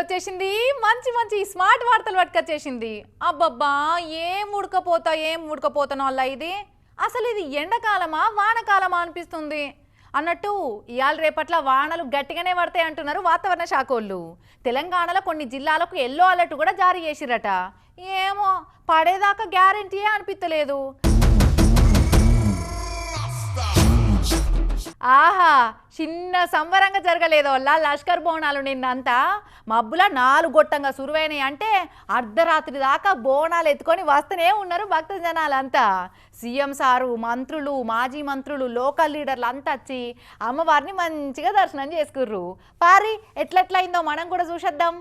వచ్చేసింది మంచి మంచి స్మార్ట్ వార్తలు పట్టుకొచ్చేసింది. అబ్బబ్బా ఏం ఉడకపోతా ఏం ఉడకపోతాను అలా ఇది. అసలు ఇది ఎండాకాలమా వానకాలమా అనిపిస్తుంది. అన్నట్టు ఇవాళ రేపట్ల వానలు గట్టిగానే పడతాయి అంటున్నారు వాతావరణ శాఖోళ్ళు తెలంగాణలో కొన్ని జిల్లాలకు ఎల్లో అలర్ట్ కూడా జారీ చేసిరట. ఏమో పడేదాకా గ్యారంటీయే అనిపించలేదు ఆహా చిన్న సంబరంగా జరగలేదు వల్ల లష్కర్ బోనాలు నిన్నంతా? మబ్బుల నాలుగు గొట్టంగా సురువైనాయి అంటే అర్ధరాత్రి దాకా బోనాలు ఎత్తుకొని వస్తూనే ఉన్నారు భక్త జనాలంతా. సీఎం సారు మంత్రులు మాజీ మంత్రులు లోకల్ లీడర్లు అంతా వచ్చి అమ్మవారిని మంచిగా దర్శనం చేసుకుర్రు. పారి ఎట్లెట్లయిందో మనం కూడా చూసేద్దాం.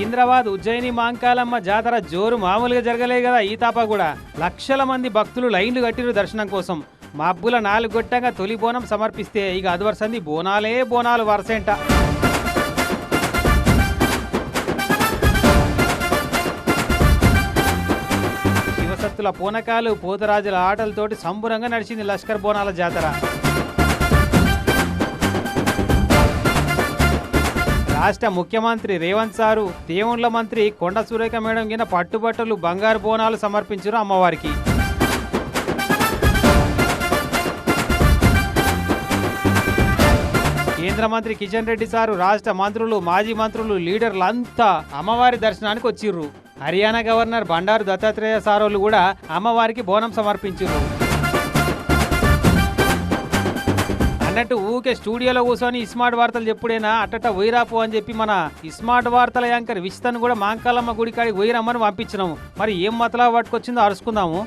సికింద్రాబాద్ ఉజ్జయిని మాంకాలమ్మ జాతర జోరు మామూలుగా జరగలే కదా ఈ తాప కూడా. లక్షల మంది భక్తులు లైన్లు కట్టిరు దర్శనం కోసం. మబ్బుల నాలుగు గొట్టంగా తొలి బోనం సమర్పిస్తే ఇక అదివరసంది బోనాలే బోనాలు వరసేంట. శివసత్తుల పూనకాలు పోతరాజుల ఆటలతోటి సంబురంగా నడిచింది లష్కర్ బోనాల జాతర. రాష్ట్ర ముఖ్యమంత్రి రేవంత్ సారు దేవుండ్ల మంత్రి కొండ సురేఖ మేడం గిన పట్టుబట్టలు బంగారు బోనాలు సమర్పించారు అమ్మవారికి. కేంద్ర మంత్రి కిషన్ రెడ్డి సారు రాష్ట్ర మంత్రులు మాజీ మంత్రులు లీడర్లంతా అమ్మవారి దర్శనానికి వచ్చిర్రు. హర్యానా గవర్నర్ బండారు దత్తాత్రేయ సారోలు కూడా అమ్మవారికి బోనం సమర్పించారు అన్నట్టు ఊకే స్టూడియోలో కూర్చొని స్మార్ట్ వార్తలు చెప్పుడేనా? అట్టట వైరాపు అని చెప్పి మన స్మార్ట్ వార్తల యాంకర్ విస్తన్ కూడా మాంకాలమ్మ గుడి కాడికి వైరమ్మని పంపించినాము. మరి ఏం మతలా పట్టుకొచ్చిందో అరుచుకుందాము.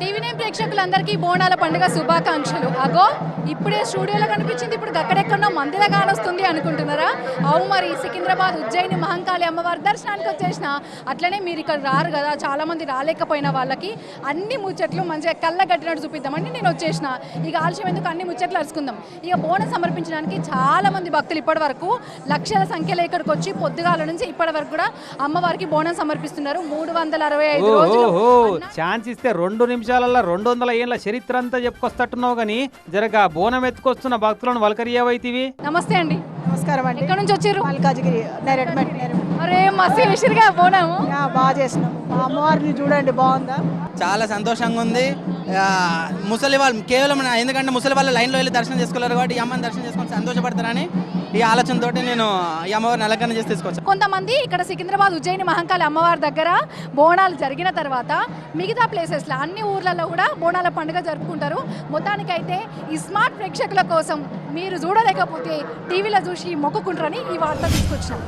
టీవీ నైన్ ప్రేక్షకులందరికీ బోనాల పండుగ శుభాకాంక్షలు. అగో ఇప్పుడే స్టూడియోలో కనిపించింది ఇప్పుడు అక్కడెక్కడో మందిర కానొస్తుంది అనుకుంటున్నారా? అవు మరి సికింద్రాబాద్ ఉజ్జయిని మహంకాళి అమ్మవారి దర్శనానికి వచ్చేసిన అట్లనే మీరు ఇక్కడ రారు కదా చాలా మంది రాలేకపోయిన వాళ్ళకి అన్ని ముచ్చట్లు మంచిగా కళ్ళ కట్టినట్టు చూపిద్దామని నేను వచ్చేసిన. ఇక ఆలస్యం ఎందుకు? అన్ని ముచ్చట్లు అరుచుకుందాం. ఇక బోనం సమర్పించడానికి చాలా మంది భక్తులు ఇప్పటి వరకు లక్షల సంఖ్యలో ఇక్కడికి వచ్చి పొద్దుగాల నుంచి ఇప్పటి వరకు కూడా అమ్మవారికి బోనం సమర్పిస్తున్నారు. మూడు వందల అరవై ఐదు రోజులు ఓహో ఛాన్స్ ఇస్తే రెండు నిమిషాలలో రెండు వందల ఏళ్ళ చరిత్ర అంతా చెప్పుకొస్తట్టున్నావు గాని జరగ బోనం ఎత్తుకొస్తున్న భక్తులను వలకరియవైతివి నమస్తే అండి. నమస్కారం అండి. ఎక్కడ నుంచి వచ్చారు? మల్కాజ్గిరి నేరేడ్మెట్ అరే మస్తు చేసిరుగా బోనము. బాగా చేసినాము. మా అమ్మవారిని చూడండి బాగుందా? చాలా సంతోషంగా ఉంది. ముసలి వాళ్ళు కేవలం ఎందుకంటే ముసలి వాళ్ళు లైన్లో వెళ్ళి దర్శనం చేసుకోలేరు కాబట్టి ఈ అమ్మని దర్శనం చేసుకొని సంతోషపడతారని ఈ ఆలోచనతోటి నేను ఈ అమ్మవారిని అలంకరణ చేసి తీసుకొచ్చాను. కొంతమంది ఇక్కడ సికింద్రాబాద్ ఉజ్జయిని మహంకాళి అమ్మవారి దగ్గర బోనాలు జరిగిన తర్వాత మిగతా ప్లేసెస్లో అన్ని ఊర్లలో కూడా బోనాల పండుగ జరుపుకుంటారు. మొత్తానికైతే ఈ స్మార్ట్ ప్రేక్షకుల కోసం మీరు చూడలేకపోతే టీవీలో చూసి మొక్కుకుంటారని ఈ వార్త తీసుకొచ్చాం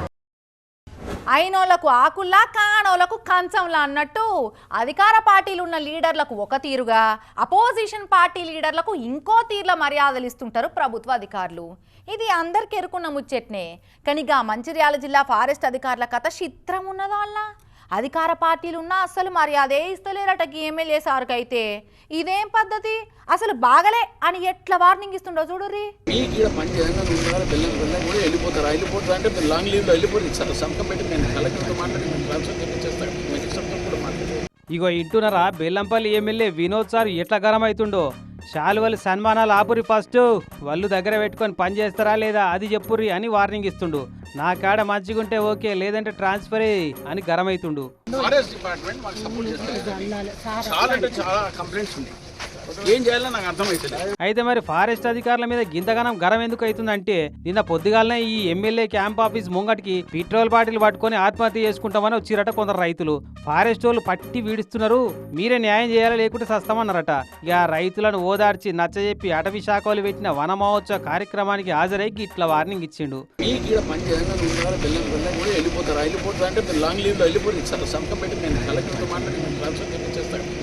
అయినోళ్ళకు ఆకుల్లా కానోళ్ళకు కంచంలా అన్నట్టు అధికార పార్టీలు ఉన్న లీడర్లకు ఒక తీరుగా అపోజిషన్ పార్టీ లీడర్లకు ఇంకో తీర్ల మర్యాదలు ఇస్తుంటారు ప్రభుత్వ అధికారులు. ఇది అందరికి ఎరుకున్న ముచ్చట్నే. కానీ మంచిర్యాల జిల్లా ఫారెస్ట్ అధికారుల కథ చిత్రం ఉన్నదా అల్ల? అధికార పార్టీలు ఉన్నా అస్సలు మర్యాదే ఇస్తలేరట గీ సార్కి అయితే ఇదేం పద్ధతి? అసలు బాగలే అని ఎట్లా వార్నింగ్ ఇస్తుండో చూడుర్రి. వెళ్ళిపోతారా. వెళ్ళిపోతారా అంటే లాంగ్ లీవ్లో వెళ్ళిపోతుంది సంతకం పెట్టి నేను కలెక్టర్తో మాట్లాడి ట్రాన్స్ఫర్ చేపించేస్తాను మెజిస్ట్రేట్తో కూడా మాట్లాడి ఇగో ఇంటున్నారా బెల్లంపల్లి ఎమ్మెల్యే వినోద్ సార్ ఎట్లా గరం అవుతుండో శాలువలు సన్మానాలు ఆపురి ఫస్ట్. వాళ్ళు దగ్గర పెట్టుకొని పని చేస్తారా లేదా అది చెప్పుర్రి అని వార్నింగ్ ఇస్తుండు. నా కాడ మంచిగుంటే ఓకే లేదంటే ట్రాన్స్ఫరే అని గరం అవుతుండు డిపార్ట్మెంట్ కంప్లైంట్స్ ఉన్నాయి. ఏం చేయాలో నాకు అర్థమవుతుంది అయితే మరి ఫారెస్ట్ అధికారుల మీద గింతగానం గరం ఎందుకు అవుతుందంటే నిన్న పొద్దుగాలనే ఈ ఎమ్మెల్యే క్యాంప్ ఆఫీస్ ముంగటికి పెట్రోల్ బాటిల్ పట్టుకొని ఆత్మహత్య చేసుకుంటామని వచ్చిరట కొందరు రైతులు. ఫారెస్ట్ వాళ్ళు పట్టి వీడిస్తున్నారు మీరే న్యాయం చేయాలి లేకుంటే సస్తామన్నారట. ఇక రైతులను ఓదార్చి నచ్చజెప్పి అటవీ శాఖ వాళ్ళు పెట్టిన వన మహోత్సవ కార్యక్రమానికి హాజరై ఇట్లా వార్నింగ్ ఇచ్చిండు. వెళ్ళిపోతారా? వెళ్ళిపోతారా అంటే లాంగ్ లీవ్లో వెళ్ళిపోతుంది సార్ సంతకం పెట్టి నేను కలెక్టర్తో మాట్లాడి ట్రాన్స్ఫర్ మాట్లాడి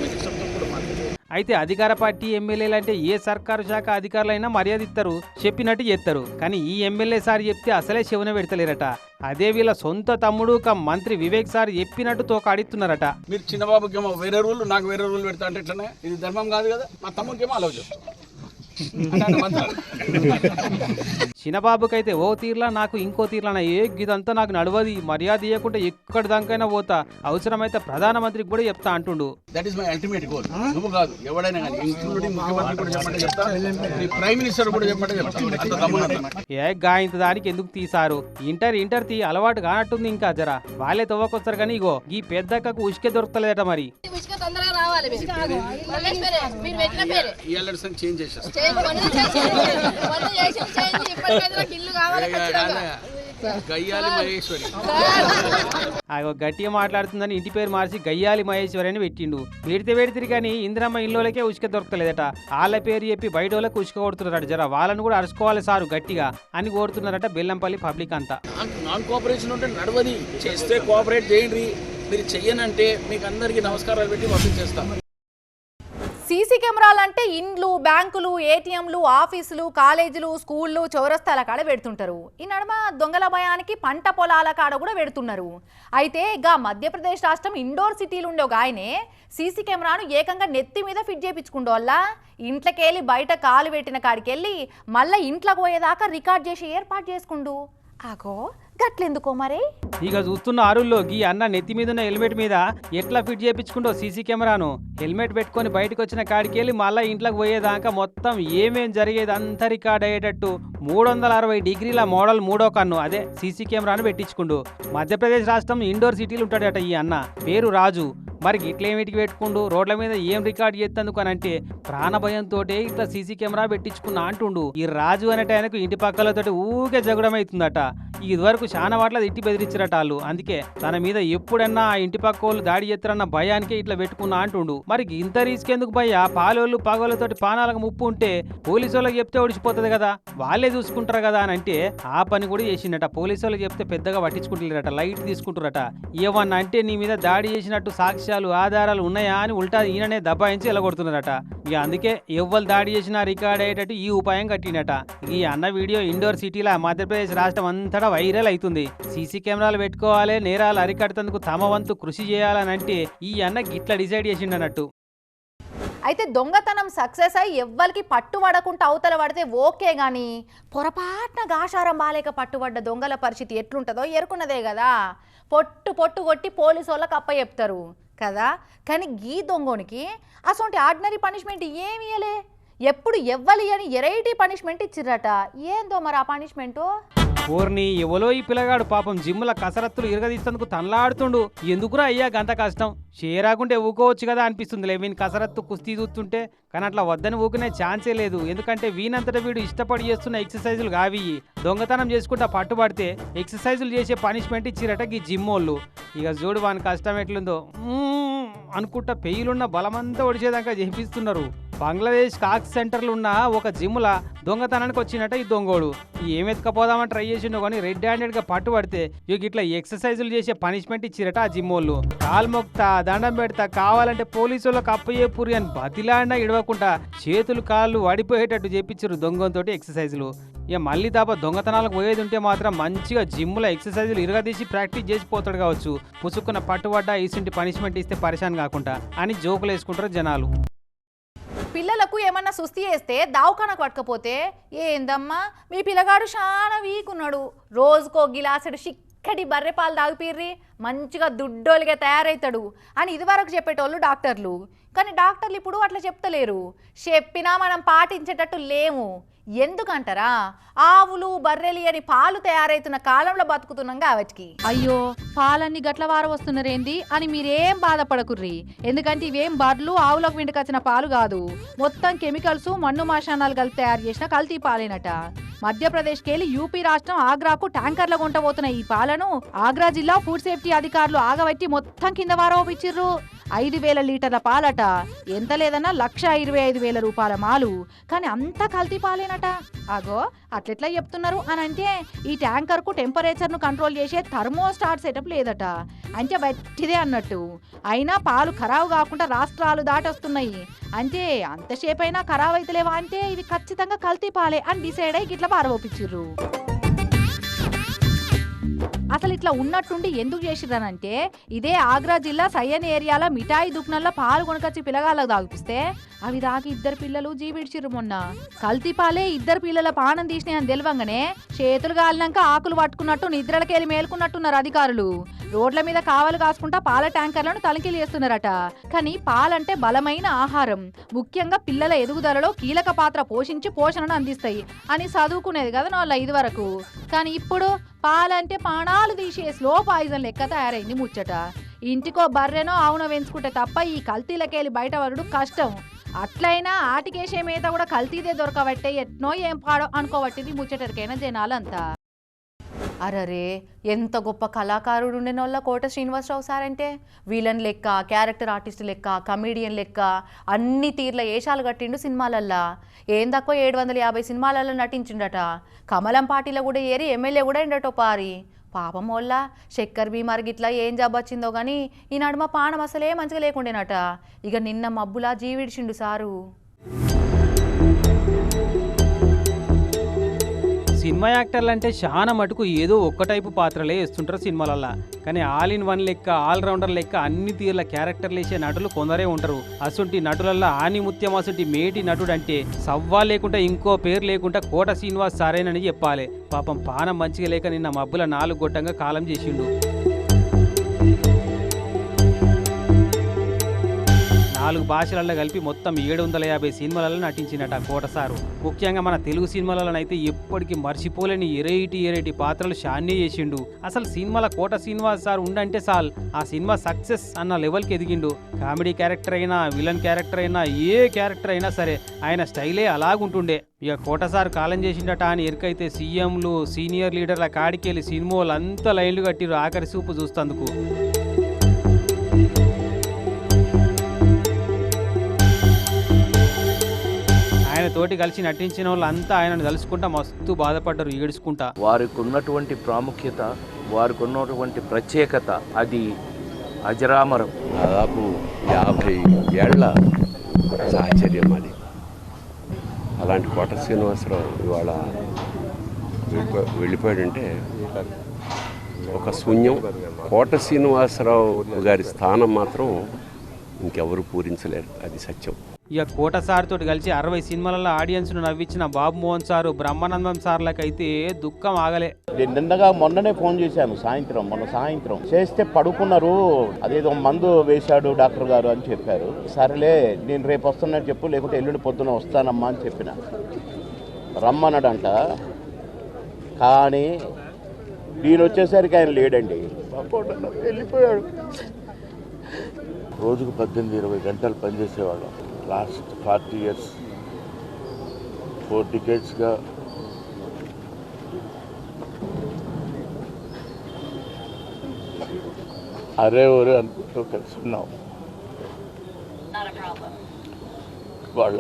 అయితే అధికార పార్టీ ఎమ్మెల్యేలు అంటే ఏ సర్కారు శాఖ అధికారులైనా మర్యాద ఇస్తారు చెప్పినట్టు చేస్తారు కానీ ఈ ఎమ్మెల్యే సార్ చెప్తే అసలే శివన పెడతలేరట. అదే వీళ్ళ సొంత తమ్ముడు మంత్రి వివేక్ సార్ చెప్పినట్టు తోకాడిస్తున్నారట మీరు చిన్నబాబుకేమో వేరే రూల్ నాకు వేరే రూల్ పెడతా అంటే ఇది ధర్మం కాదు కదా మా తమ్ముడికేమో అలవ్ చిన్నబాబుకైతే ఓ తీర్లా నాకు ఇంకో తీర్లా ఏ ఇదంతా నాకు నడవది. మర్యాద ఇవ్వకుండా ఎక్కడి దానికైనా పోతా. అవసరమైతే ప్రధానమంత్రికి కూడా చెప్తా అంటుండు. That is my ultimate goal నువ్వు కాదు ఎవడైనా కానీ ఇంక్లూడింగ్ ముఖ్యమంత్రి కూడా చెప్పండి చెప్తా. నీ ప్రైమ్ మినిస్టర్ కూడా చెప్పండి చెప్తా. అంత దమ్మున్నది. ఏ గాయంత దానికి ఎందుకు తీసారు ఇంటర్ ఇంటర్ తీ అలవాటు కానట్టుంది ఇంకా జరా. వాళ్ళే తవ్వకొస్తారు కానీ ఇగో ఈ పెద్దక్కకు ఉసుకే దొరకలేదట మరి. చేంజ్ చేసేస్తా. గట్టిగా మాట్లాడుతుందని ఇంటి పేరు మార్చి గయ్యాలి మహేశ్వరి అని పెట్టిండు. పెడితే పెడితే కానీ ఇందిరమ్మ ఇల్లులకే ఉసుక దొరకలేదట. వాళ్ళ పేరు చెప్పి బయట వాళ్ళకి ఉసుక కొడుతున్నారట జర. వాళ్ళని కూడా అరుచుకోవాలి సారు గట్టిగా అని కోరుతున్నారట బెల్లంపల్లి పబ్లిక్ అంతా. నాన్ కోఆపరేషన్ ఉంటే నడవది చేస్తే కోఆపరేట్ చేయండి. మీరు చెయ్యనంటే మీకు అందరికీ నమస్కారాలు పెట్టి పంపించేస్తాం. సీసీ కెమెరాలు అంటే ఇండ్లు బ్యాంకులు ఏటీఎంలు ఆఫీసులు కాలేజీలు స్కూళ్ళు చౌరస్తాల కాడ పెడుతుంటారు. ఈ నడుమ దొంగల భయానికి పంట పొలాల కాడ కూడా పెడుతున్నారు. అయితే గా మధ్యప్రదేశ్ రాష్ట్రం ఇండోర్ సిటీలు ఉండే ఒక ఆయనే సీసీ కెమెరాను ఏకంగా నెత్తి మీద ఫిట్ చేయించుకుంటూ వల్ల ఇంట్లోకెళ్ళి బయట కాలు పెట్టిన కాడికెళ్ళి మళ్ళీ ఇంట్లోకి పోయేదాకా రికార్డ్ చేసి ఏర్పాటు చేసుకుండు. ఆగో గట్లెందుకో మరి? ఇక చూస్తున్న ఆరుల్లో గీ అన్న నెత్తి మీద ఉన్న హెల్మెట్ మీద ఎట్లా ఫిట్ చేయించుకుంటో సీసీ కెమెరాను? హెల్మెట్ పెట్టుకొని బయటకు వచ్చిన కాడికి వెళ్ళి మళ్ళీ ఇంట్లోకి పోయేదాకా మొత్తం ఏమేం జరిగేది అంతా రికార్డ్ అయ్యేటట్టు మూడు వందల అరవై డిగ్రీల మోడల్ మూడో కన్ను అదే సీసీ కెమెరాను పెట్టించుకుండు. మధ్యప్రదేశ్ రాష్ట్రం ఇండోర్ సిటీలు ఉంటాడట ఈ అన్న. పేరు రాజు. మరి గిట్లేమిటికి పెట్టుకుండు? రోడ్ల మీద ఏం రికార్డ్ చేస్తందుకు అని అంటే ప్రాణ భయంతో ఇట్లా సీసీ కెమెరా పెట్టించుకున్నా అంటుండు. ఈ రాజు అనేట ఆయనకు ఇంటి పక్కలతోటి ఊకే జగడం అవుతుందట ఇదివరకు చాలా వాట్ల ఇట్టి బెదిరించారట వాళ్ళు. అందుకే తన మీద ఎప్పుడన్నా ఆ ఇంటి పక్క వాళ్ళు దాడి చేస్తారన్న భయానికే ఇట్లా పెట్టుకున్నా అంటుండు. మరి ఇంత రిస్క్ ఎందుకు భయ్యా? పాలోళ్ళు పగోళ్ళతోటి పానాలకు ముప్పు ఉంటే పోలీసు వాళ్ళకి చెప్తే ఒడిచిపోతుంది కదా. వాళ్ళే చూసుకుంటారు కదా అని అంటే ఆ పని కూడా చేసిండట. పోలీసు వాళ్ళకి చెప్తే పెద్దగా పట్టించుకుంటారట లైట్ తీసుకుంటారట ఏమన్నా అంటే నీ మీద దాడి చేసినట్టు సాక్ష్యాలు ఆధారాలు ఉన్నాయా అని ఉల్టా ఈయననే దబాయించి ఎలగొడుతున్నారట. ఇక అందుకే ఎవ్వరు దాడి చేసినా రికార్డ్ అయ్యేటట్టు ఈ ఉపాయం కట్టినట ఈ అన్న వీడియో ఇండోర్ సిటీలో మధ్యప్రదేశ్ రాష్ట్రం అంతటా వైరల్ అవుతుంది సీసీ కెమెరాలు పెట్టుకోవాలి నేరాలు అరికట్టేందుకు తమ వంతు కృషి చేయాలని అంటే ఈ అన్న గిట్ల డిసైడ్ చేసిండనట్టు అయితే దొంగతనం సక్సెస్ అయి ఎవ్వరికి పట్టుబడకుండా అవతల పడితే ఓకే కానీ పొరపాటున గాషారం బాలేక పట్టుబడ్డ దొంగల పరిస్థితి ఎట్లుంటుందో ఎరుకున్నదే కదా. పొట్టు పొట్టు కొట్టి పోలీసు వాళ్ళకి అప్ప చెప్తారు కదా. కానీ గీ దొంగోనికి అసొంటి ఆర్డినరీ పనిష్మెంట్ ఏమి ఇయ్యలే? ఎప్పుడు ఎవ్వలి అని ఎరైటీ పనిష్మెంట్ ఇచ్చిర్రట. ఏందో మరి ఆ పనిష్మెంటు? ఓర్ని ఎవలో ఈ పిల్లగాడు? పాపం జిమ్ల కసరత్తులు ఇరగదీస్తందుకు తనలాడుతుండు. ఎందుకురా అయ్యా గంత కష్టం? చేరాకుంటే ఊకోవచ్చు కదా అనిపిస్తుంది వీని కసరత్తు కుస్తీ చూస్తుంటే కానీ అట్లా వద్దని ఊకునే ఛాన్సే లేదు. ఎందుకంటే వీనంతటా వీడు ఇష్టపడి చేస్తున్న ఎక్సర్సైజులు కావి దొంగతనం చేసుకుంటా పట్టుబడితే ఎక్సర్సైజులు చేసే పనిష్మెంట్ ఇచ్చిరట ఈ జిమ్ వాళ్ళు ఇక చూడు వాని కష్టం ఎట్లుందో. అనుకుంటా పెయిలున్న బలమంతా ఒడిచేదాకా చేపిస్తున్నారు. బంగ్లాదేశ్ కాక్స్ సెంటర్లు ఉన్న ఒక జిమ్ల దొంగతనానికి వచ్చినట్ట ఈ దొంగోడు. ఏం ఎత్తుకపోదామని ట్రై చేసిండో కానీ రెడ్ హ్యాండెడ్గా పట్టుబడితే ఇక ఇట్లా ఎక్సర్సైజులు చేసే పనిష్మెంట్ ఇచ్చిరట ఆ జిమ్ వాళ్ళు కాలు మొక్తా దండం పెడతా కావాలంటే పోలీసు వాళ్ళకి అప్పయ్యే పూరి అని బతిలాడినా ఇడవకుండా చేతులు కాళ్ళు వడిపోయేటట్టు చేపించారు దొంగతో ఎక్సర్సైజులు. ఇక మళ్ళీ తప్ప దొంగతనాలకు పోయేది ఉంటే మాత్రం మంచిగా జిమ్లో ఎక్సర్సైజులు ఇరగదీసి ప్రాక్టీస్ చేసిపోతాడు కావచ్చు. పుసుక్కున్న పట్టుబడ్డ ఈసింటి పనిష్మెంట్ ఇస్తే పరిశాన్ కాకుండా అని జోకులు వేసుకుంటారు జనాలు. పిల్లలకు ఏమన్నా సుస్థి చేస్తే దావకానకు పట్టకపోతే ఏందమ్మా? మీ పిల్లగాడు చాలా వీక్ ఉన్నాడు రోజుకో గిలాసుడు చిక్కటి బర్రె పాలు తాగిపిర్రి మంచిగా దుడ్డోలుగా తయారవుతాడు అని ఇదివరకు చెప్పేటోళ్ళు డాక్టర్లు. కానీ డాక్టర్లు ఇప్పుడు అట్లా చెప్తలేరు. చెప్పినా మనం పాటించేటట్టు లేము. ఎందుకంటారా? ఆవులు బర్రెలి అని పాలు తయారైతున్న కాలంలో బతుకుతున్నాం కాబట్టి అయ్యో పాలన్నీ గట్ల వార వస్తున్నారేంది అని మీరేం బాధపడకుర్రి. ఎందుకంటే ఇవేం బర్లు ఆవులకు వెంటకొచ్చిన పాలు కాదు. మొత్తం కెమికల్స్ మన్ను మాషానాలు కలిపి తయారు చేసిన కల్తీ పాలేనట. మధ్యప్రదేశ్కి వెళ్ళి యూపీ రాష్ట్రం ఆగ్రాకు ట్యాంకర్ల గుంటబోతున్న ఈ పాలను ఆగ్రా జిల్లా ఫుడ్ సేఫ్టీ అధికారులు ఆగబెట్టి మొత్తం కింద వారోపించిర్రు ఐదు వేల లీటర్ల పాలట. ఎంత లేదన్నా లక్ష ఇరవై ఐదు వేల రూపాయల మాలు. కానీ అంతా కల్తీ పాలేనట. అగో అట్లెట్లా చెప్తున్నారు అని అంటే ఈ ట్యాంకర్కు టెంపరేచర్ను కంట్రోల్ చేసే థర్మోస్టార్ సెటప్ లేదట. అంటే బట్టిదే అన్నట్టు. అయినా పాలు ఖరాబు కాకుండా రాష్ట్రాలు దాటొస్తున్నాయి. అంటే అంతసేపు అయినా ఖరాబ్ అవుతలేవా అంటే ఇవి ఖచ్చితంగా కల్తీ పాలే అని డిసైడ్ అయ్యి గిట్ల పారవోపించిర్రు అసలు ఇట్లా ఉన్నట్టుండి ఎందుకు చేసిరనంటే ఇదే ఆగ్రా జిల్లా సయ్యన్ ఏరియాలో మిఠాయి దుకాణంలో పాలు కొనకొచ్చి పిల్లగాళ్ళకు తాగిపిస్తే అవి తాగి ఇద్దరు పిల్లలు జీవిడిచిర్రు మొన్న. కల్తీ పాలే ఇద్దరు పిల్లల పానం తీసినాయని తెలివంగానే చేతులు కాలినాక ఆకులు పట్టుకున్నట్టు నిద్రలకెళ్ళి మేల్కున్నట్టున్నారు అధికారులు. రోడ్ల మీద కావలు కాసుకుంటా పాల ట్యాంకర్లను తనిఖీలు చేస్తున్నారట. కానీ పాలంటే బలమైన ఆహారం. ముఖ్యంగా పిల్లల ఎదుగుదలలో కీలక పాత్ర పోషించి పోషణను అందిస్తాయి అని చదువుకునేది కదా నా ఇది వరకు. కానీ ఇప్పుడు పాలంటే పాణాలు తీసే స్లో పాయిజన్ లెక్క తయారైంది ముచ్చట. ఇంటికో బర్రెనో ఆవునో పెంచుకుంటే తప్ప ఈ కల్తీలకెళ్ళి బయట పడడు కష్టం. అట్లయినా ఆటికేసే మేత కూడా కల్తీదే దొరకబట్టే ఎట్నో ఏం పాడో అనుకోబట్టింది ముచ్చటరికైనా జనాలంతా. అరరే ఎంత గొప్ప కళాకారుడు ఉండేనోళ్ళ కోట శ్రీనివాసరావు సార్ అంటే? విలన్ లెక్క క్యారెక్టర్ ఆర్టిస్ట్ లెక్క కమీడియన్ లెక్క అన్ని తీర్ల ఏషాలు కట్టిండు సినిమాలల్లా. ఏం తక్కువ ఏడు వందల యాభై సినిమాలలో నటించిండట. కమలం పార్టీలో కూడా ఏరి ఎమ్మెల్యే కూడా ఉండటో పారి. పాపం వల్ల శక్కర్ బీమార్ గిట్లా ఏం జాబ్ వచ్చిందో కానీ ఈ నడుమ పానం అసలే మంచిగా లేకుండేనట. ఇక నిన్న మబ్బులా జీవిడిచిండు సారు. సినిమా యాక్టర్లు అంటే చాలా మటుకు ఏదో ఒక్క టైపు పాత్రలే వేస్తుంటారు సినిమాలల్లా. కానీ ఆల్ ఇన్ వన్ లెక్క ఆల్ రౌండర్ లెక్క అన్ని తీర్ల క్యారెక్టర్లు వేసే నటులు కొందరే ఉంటారు. అసొంటి నటులల్లా ఆనిముత్యం అసొంటి మేటి నటుడు అంటే సవ్వా లేకుండా ఇంకో పేరు లేకుండా కోట శ్రీనివాస్ సారేనని చెప్పాలి. పాపం పానం మంచిగా లేక నిన్న మబ్బుల నాలుగు గొట్టంగా కాలం చేసిండు. నాలుగు భాషలలో కలిపి మొత్తం ఏడు వందల యాభై సినిమాలలో నటించినట కోటసారు. ముఖ్యంగా మన తెలుగు సినిమాలలోనైతే ఎప్పటికీ మర్చిపోలేని ఎరైటీ ఎరైటీ పాత్రలు షాన్నే చేసిండు. అసలు సినిమాల కోట శ్రీనివాస్ సార్ ఉండంటే సాల్ ఆ సినిమా సక్సెస్ అన్న లెవెల్కి ఎదిగిండు. కామెడీ క్యారెక్టర్ అయినా విలన్ క్యారెక్టర్ అయినా ఏ క్యారెక్టర్ అయినా సరే ఆయన స్టైలే అలాగుంటుండే. ఇక కోటసార్ కాలం చేసిండట అని ఎరికైతే సీఎంలు సీనియర్ లీడర్ల కాడికెళ్ళి సినిమాలు అంతా లైన్లు కట్టిరు ఆఖరి చూపు చూస్తందుకు. తోటి కలిసి నటించిన వాళ్ళంతా ఆయనను తలుచుకుంటా మస్తు బాధపడ్డారు ఏడుచుకుంటా. వారికి ఉన్నటువంటి ప్రాముఖ్యత వారికి ఉన్నటువంటి ప్రత్యేకత అది అజరామరం. దాదాపు యాభై ఏళ్ళ సాహచర్యం అది. అలాంటి కోట శ్రీనివాసరావు ఇవాళ వెళ్ళిపో వెళ్ళిపోయాడంటే ఒక శూన్యం. కోట శ్రీనివాసరావు గారి స్థానం మాత్రం ఇంకెవరు పూరించలేరు అది సత్యం. ఇక కోట సార్ తోటి కలిసి అరవై సినిమాలలో ఆడియన్స్ను నవ్వించిన బాబు మోహన్ సారు బ్రహ్మానందం సార్లకైతే దుఃఖం ఆగలే. నేను నిన్నగా మొన్ననే ఫోన్ చేశాను సాయంత్రం మొన్న సాయంత్రం. చేస్తే పడుకున్నారు అదేదో మందు వేశాడు డాక్టర్ గారు అని చెప్పారు. సరేలే నేను రేపు వస్తున్నట్టు చెప్పు లేకుంటే ఎల్లుండి పొద్దున వస్తానమ్మా అని చెప్పిన. రమ్మన్నాడంట. కానీ నేను వచ్చేసరికి ఆయన లేడండి. వెళ్ళిపోయాడు. రోజుకు పద్దెనిమిది ఇరవై గంటలు పనిచేసేవాళ్ళం. లాస్ట్ ఫార్టీ ఇయర్స్ ఫోర్ టికెట్స్గా అరే ఒరే అనుకుంటూ కలిసి ఉన్నాం వాళ్ళ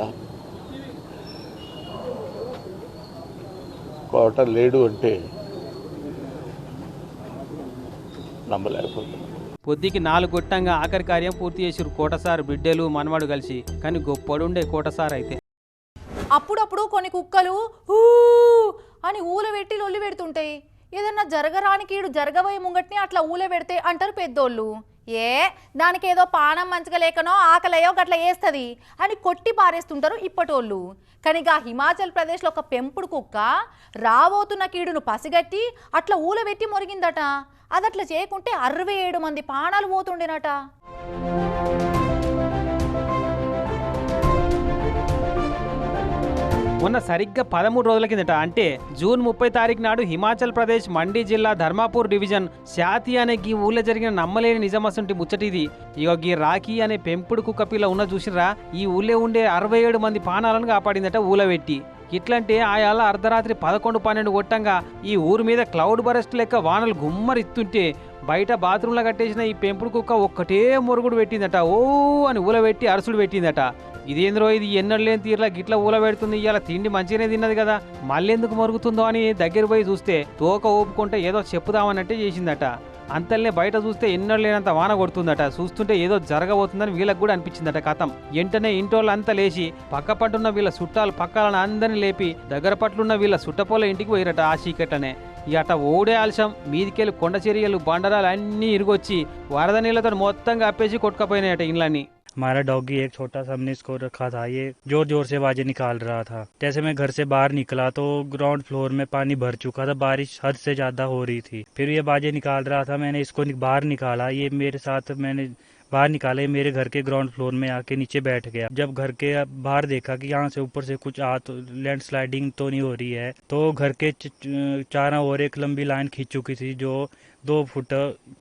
కోట లేడు అంటే నమ్మలేకపోతున్నాం పొద్దుకి నాలుగు గొట్టంగా ఆఖరి కార్యం పూర్తి చేసిరు కోటసారు బిడ్డలు మనవాడు కలిసి. కానీ గొప్పడుండే కోటసారు అయితే. అప్పుడప్పుడు కొన్ని కుక్కలు ఊ అని ఊలు పెట్టి లొల్లి పెడుతుంటాయి. ఏదన్నా జరగరానికి జరగబోయే ముంగట్ని అట్లా ఊల పెడితే అంటారు పెద్దోళ్ళు. ఏ? దానికి ఏదో పానం మంచిగా లేకనో ఆకలయో గట్ల వేస్తుంది అని కొట్టి పారేస్తుంటారు ఇప్పటోళ్ళు. కానీ ఆ హిమాచల్ ప్రదేశ్లో ఒక పెంపుడు కుక్క రాబోతున్న కీడును పసిగట్టి అట్లా ఊలబెట్టి మొరిగిందట. అది అట్లా చేయకుంటే అరవై ఏడు మంది పానాలు పోతుండేనట. మొన్న సరిగ్గా పదమూడు రోజుల కిందట అంటే జూన్ ముప్పై తారీఖు నాడు హిమాచల్ ప్రదేశ్ మండి జిల్లా ధర్మాపూర్ డివిజన్ శాతి అనే గీ ఊళ్ళో జరిగిన నమ్మలేని నిజమసంటి ముచ్చటిది. ఇగో గీ రాఖీ అనే పెంపుడు కుక్క పిల్ల ఉన్న చూసిరా ఈ ఊళ్ళో ఉండే అరవై ఏడు మంది ప్రాణాలను కాపాడిందట ఊళ్ళో ఇట్లంటే ఆయాల అర్ధరాత్రి పదకొండు పన్నెండు కొట్టంగా ఈ ఊరు మీద క్లౌడ్ బరెస్ట్ లెక్క వానలు గుమ్మరిస్తుంటే బయట బాత్రూంలో కట్టేసిన ఈ పెంపుడు కుక్క ఒక్కటే మురుగుడు పెట్టిందట. ఓ అని ఊలబెట్టి అరసుడు పెట్టిందట. ఇదేంద్రో ఇది ఎన్నడూ లేని తీర్లా గిట్ల ఊల పెడుతుంది ఇలా తిండి మంచిగానే తిన్నది కదా. మళ్ళెందుకు మరుగుతుందో అని దగ్గర పోయి చూస్తే తోక ఊపుకుంటే ఏదో చెప్పుదామన్నట్టే చేసిందట. అంతల్నే బయట చూస్తే ఎన్నడూ లేనంత వాన కొడుతుందట. చూస్తుంటే ఏదో జరగబోతుందని వీళ్ళకి కూడా అనిపించిందట కథం. వెంటనే ఇంటోళ్ళు అంతా లేచి పక్క పట్టున్న వీళ్ళ చుట్టాలు పక్కలను అందరిని లేపి దగ్గర పట్లున్న వీళ్ళ చుట్టపోల ఇంటికి పోయిరట ఆ చీకట్లనే. ఇక అట్ట ఓడే ఆలస్యం మీదికెళ్ళి కొండ చర్యలు బండరాలు అన్నీ ఇరుగొచ్చి వరద నీళ్ళతో మొత్తం కప్పేసి కొట్టుకపోయినాయట ఇండ్లన్నీ. हमारा डॉगी एक छोटा सा हमने इसको रखा था, ये ज़ोर ज़ोर से आवाज़ें निकाल रहा था। जैसे मैं घर से बाहर निकला तो ग्राउंड फ्लोर में पानी भर चुका था, बारिश हद से ज़्यादा हो रही थी। फिर ये आवाज़ें निकाल रहा था, मैंने इसको बाहर निकाला, ये मेरे साथ मैंने बाहर निकाला ये मेरे घर के ग्राउंड फ्लोर में आके नीचे बैठ गया जब घर के बाहर देखा कि यहाँ से ऊपर से कुछ आ तो लैंड स्लाइडिंग तो नहीं हो रही है तो घर के च- च- चारों ओर एक लंबी लाइन खींच चुकी थी जो दो फुट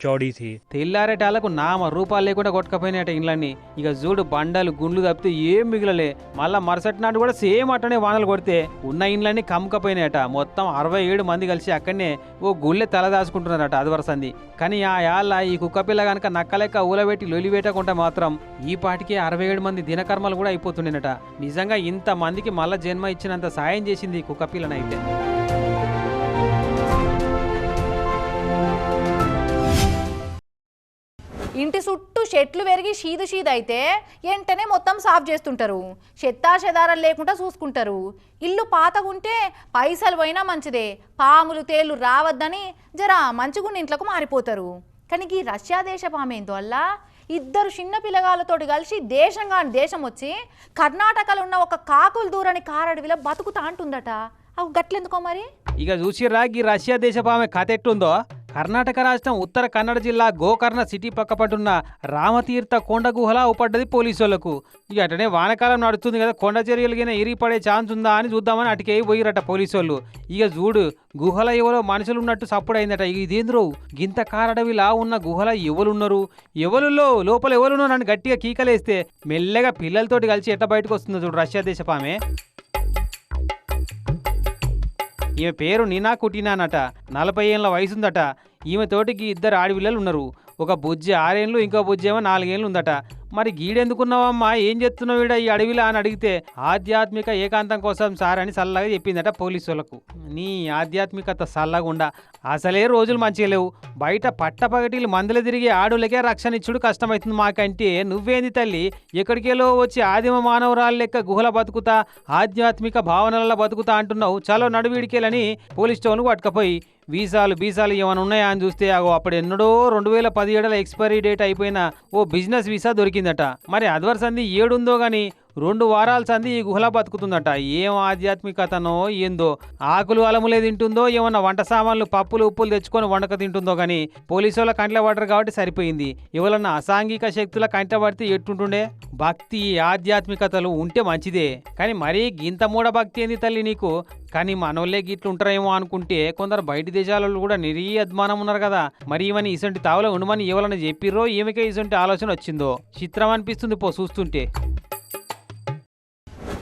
चौड़ी थी తెల్లారేటాలకు నామ రూపాలు లేకుండా కొట్టుకపోయినాయట ఇండ్లన్నీ ఇక చూడు బండలు గుండ్లు తప్పితే ఏం మిగిలలే మళ్ళా మరుసటి నాడు కూడా సేమ్ అట్టనే వానలు కొడితే ఉన్న ఇండ్లన్నీ కమ్ముకపోయినాయట మొత్తం అరవై ఏడు మంది కలిసి అక్కడనే ఓ గుళ్ళె తలదాచుకుంటున్నారట అది వరసంది కానీ ఆ యాళ్ళ ఈ కుక్క పిల్ల కనుక నక్కలెక్క ఊలబెట్టి లొలివేటకుంటే మాత్రం ఈ పాటికి అరవై ఏడు మంది దినకర్మలు కూడా అయిపోతుండేనట. నిజంగా ఇంత మందికి మళ్ళా జన్మ ఇచ్చినంత సాయం చేసింది ఈ కుక్క పిల్లనైతే ఇంటి చుట్టూ చెట్లు పెరిగి షీదు షీదు అయితే వెంటనే మొత్తం సాఫ్ చేస్తుంటారు. చెత్తాషెదారాలు లేకుండా చూసుకుంటారు. ఇల్లు పాతగుంటే పైసలు పోయినా మంచిదే. పాములు తేళ్ళు రావద్దని జరా మంచిగున్న ఇంట్లోకి మారిపోతారు. కానీ ఈ రష్యా దేశ పామేందు వల్ల ఇద్దరు చిన్న పిల్లగాళ్ళతోటి కలిసి దేశంగా దేశం వచ్చి కర్ణాటకలో ఉన్న ఒక కాకులు దూరని కారడవిలో బతుకుతా అంటుందట. అవి గట్లెందుకో మరి? ఇక చూసిరా ఈ రష్యా దేశపు ఆమె కథ ఎట్టుందో కర్ణాటక రాష్ట్రం ఉత్తర కన్నడ జిల్లా గోకర్ణ సిటీ పక్కపట్టున్న రామతీర్థ కొండ గుహలా ఉపడ్డది పోలీసులకు. ఇక అటనే వానకాలం నడుస్తుంది కదా కొండ చర్యలు ఇరిపడే ఛాన్స్ ఉందా అని చూద్దామని అటుకే పోయిరట పోలీసోళ్ళు. ఇక చూడు గుహల ఎవరో మనుషులు ఉన్నట్టు సప్పుడైందట ఇదేంద్రో గింత కారడవిలా ఉన్న గుహల ఎవరున్నారు ఎవరులో లోపల ఎవరున్నారు అని గట్టిగా కీకలేస్తే మెల్లగా పిల్లలతోటి కలిసి ఎట్ట బయటకు వస్తుందో చూడు రష్యా దేశపామే. ఈమె పేరు నినా కుటినానట. నలభై ఏళ్ళ వయసుందట. ఈమె తోటికి ఇద్దరు ఆడపిల్లలు ఉన్నారు ఒక బుజ్జి ఆరేళ్ళు ఇంకో బుజ్జి ఏమో నాలుగేళ్ళు ఉందట మరి గీడెందుకున్నావమ్మా? ఏం చేస్తున్నావు వీడ ఈ అడవిలా అని అడిగితే ఆధ్యాత్మిక ఏకాంతం కోసం సార్ అని సల్లగా చెప్పిందట పోలీసు వాళ్ళకు నీ ఆధ్యాత్మికత సల్లగుండా. అసలే రోజులు మంచిగా లేవు. బయట పట్టపగటిలు మందులు తిరిగి ఆడులకే రక్షణ ఇచ్చుడు కష్టమవుతుంది మాకంటే. నువ్వేంది తల్లి? ఎక్కడికేలో వచ్చి ఆదిమ మానవరాలు లెక్క గుహల బతుకుతా ఆధ్యాత్మిక భావనల బతుకుతా అంటున్నావు? చలో నడువీడికేలని పోలీస్ స్టేషన్కు పట్టుకపోయి వీసాలు బీసాలు ఏమైనా ఉన్నాయా అని చూస్తే అగో అప్పుడు ఎన్నడో రెండు వేల పదిహేడులో ఎక్స్పైరీ డేట్ అయిపోయిన ఓ బిజినెస్ వీసా దొరికిందట మరి అద్వర్ సంధి ఏడుందో గాని రెండు వారాల సంధి ఈ గుహలా బతుకుతుందట. ఏం ఆధ్యాత్మికతనో ఏందో? ఆకులు అలములే తింటుందో ఏమన్నా వంట సామాన్లు పప్పులు ఉప్పులు తెచ్చుకొని వండక తింటుందో కానీ పోలీసు వాళ్ళ కంట్లో పడరు కాబట్టి సరిపోయింది. ఎవరన్నా అసాంఘిక శక్తుల కంట పడితే ఎట్టుంటుండే? భక్తి ఆధ్యాత్మికతలు ఉంటే మంచిదే. కానీ మరీ గింత మూఢ భక్తి ఏంది తల్లి నీకు? కానీ మనోళ్ళే గిట్లుంటారేమో అనుకుంటే కొందరు బయట దేశాలలో కూడా నిరీ అద్మానం ఉన్నారు కదా. మరి ఈమెని ఇసంటి తావులో ఉండమని ఎవరన్నా చెప్పిర్రో? ఈమెకే ఇసంటి ఆలోచన వచ్చిందో? చిత్రం అనిపిస్తుంది పో చూస్తుంటే.